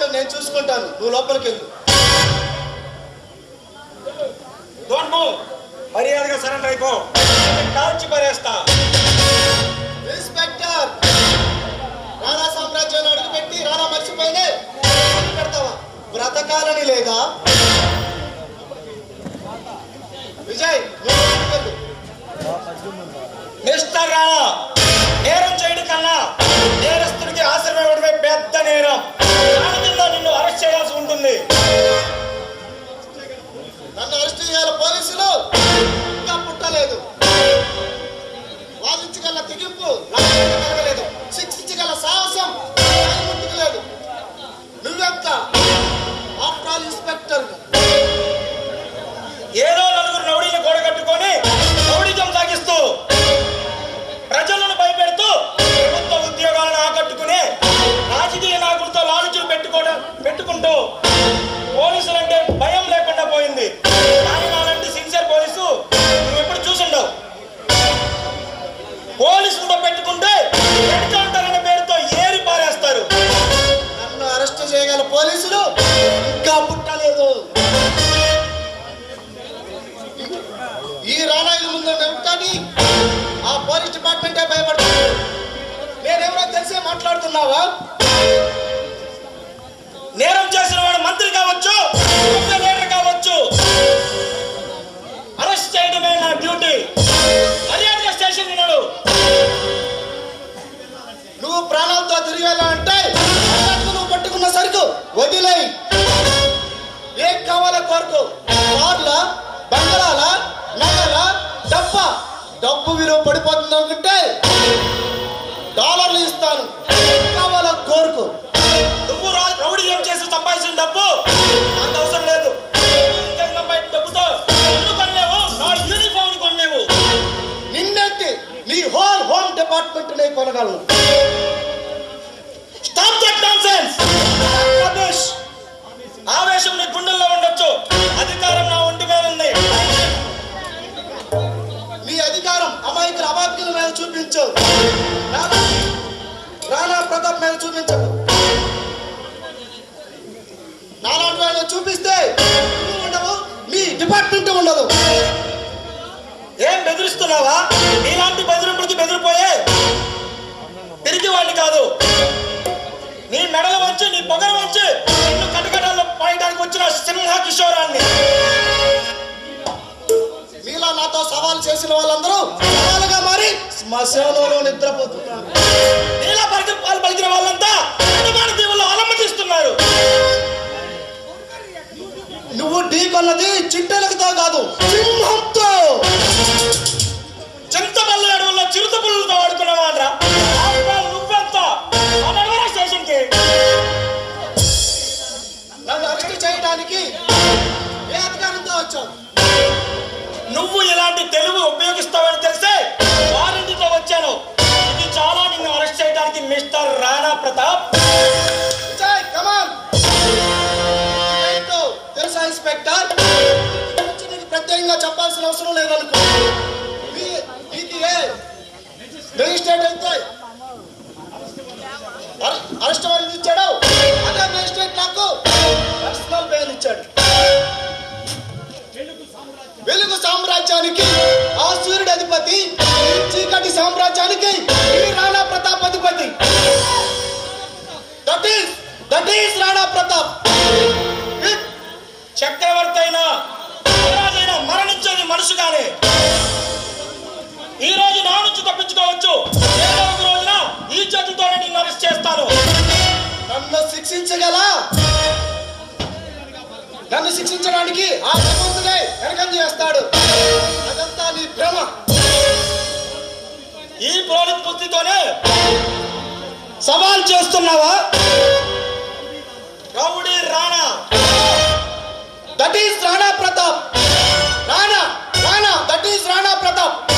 విషయం నేను చూసుకుంటాను. నువ్వు లోపలికి వెళ్ళు. డోంట్ మూవ్ మర్యాదగా సరెండర్ అయిపో. కాల్చి పరేస్తా ఇన్స్పెక్టర్ రాణా సామ్రాజ్యంలో అడుగుపెట్టి రాణా మర్చిపోయినే పెడతావా? బ్రతకాలని లేదా? విజయ్. మిస్టర్ రాణా నన్ను అరెస్ట్ చేయాలి పోలీసులు. ఇంకా పుట్టలేదు. వాదించగల తెగింపు. రానాయుల ముందు ఆ పోలీస్ డిపార్ట్మెంటే భయపడుతుంది. నేనెవరో తెలిసే మాట్లాడుతున్నావా? నేరం చేసిన వాడు మంత్రి కావచ్చు లీడర్ కావచ్చు. అరెస్ట్ చేయడమే నా డ్యూటీ. మర్యాదగా స్టేషన్ విన్నాడు నువ్వు ప్రాణాలతో తిరిగి వెళ్ళాలంటే నువ్వు పట్టుకున్న సరుకు వదిలేయి. ఏం కావాలో కోరుకో. డబ్బు విలువ పడిపోతుంది అనుకుంటే డాలర్లు ఇస్తాను. ఏం కావాలో కోరుకో. నువ్వు రౌడీ ఏం చేసి సంపాదించిన డబ్బు? నాకు అవసరం లేదు. డబ్బుతో కొనలేవు. నా యూనిఫామ్ కొనలేవు. నిన్నెత్తి నీ హోల్ హోమ్ డిపార్ట్మెంట్ నే కొనగలను. స్టాప్ దట్ నాన్సెన్స్ రమేష్ ఆవేశం నీ గుండెల్లో మీద చూపించు రాణా ప్రతాప్ మీద చూపించదు. నాలాంటి చూపిస్తే ఉండవు మీ డిపార్ట్మెంట్ ఉండదు. ఏం బెదిరిస్తున్నావా? నీలాంటి బెదిరింపుడికి బెదిరిపోయే తిరిగి వాడిని కాదు. నీ మెడలు వచ్చి నీ పొగరు వచ్చి నిన్ను కటకటాల్లో పాయడానికి వచ్చిన సింహ కిషోరాన్ని. మీలా నాతో సవాల్ చేసిన వాళ్ళందరూ మా సేవలో నిద్రపోతున్నారు. నీలా పలికి పాలు పలికిన వాళ్ళంతా హనుమాన్ దీవుల్లో అలమటిస్తున్నారు నువ్వు ఢీ కొన్నది చిట్టెలకుతో కాదు. అవసరం లేదనుకో. మీ- మేజిస్ట్రేట్ అయితే అరెస్ట్ వారెంట్ ఇచ్చాడు. అదే మేజిస్ట్రేట్ నాకు పర్సనల్ బెయిల్ ఇచ్చాడు. వెలుగు సామ్రాజ్యానికి ఆ సూర్యుడు అధిపతి చీకటి సామ్రాజ్యానికి రాణా ప్రతాప్ అధిపతి. That is that is Rana Pratap. చక్రవర్తి అయినా మనుషుగానే. ఈ రోజు నా నుంచి తప్పించుకోవచ్చు. రోజున ఈ చదువుతో అరెస్ట్ చేస్తాను. నన్ను శిక్షించగల? నన్ను శిక్షించడానికి ఆ భగవంతుడే వెనకం చేస్తాడు. అదంతా నీ భ్రమ. ఈ ప్రోణిత బుద్ధితోనే సవాల్ చేస్తున్నావా? Rowdy Rana. That is Rana Pratap. Satish Rana Pratap.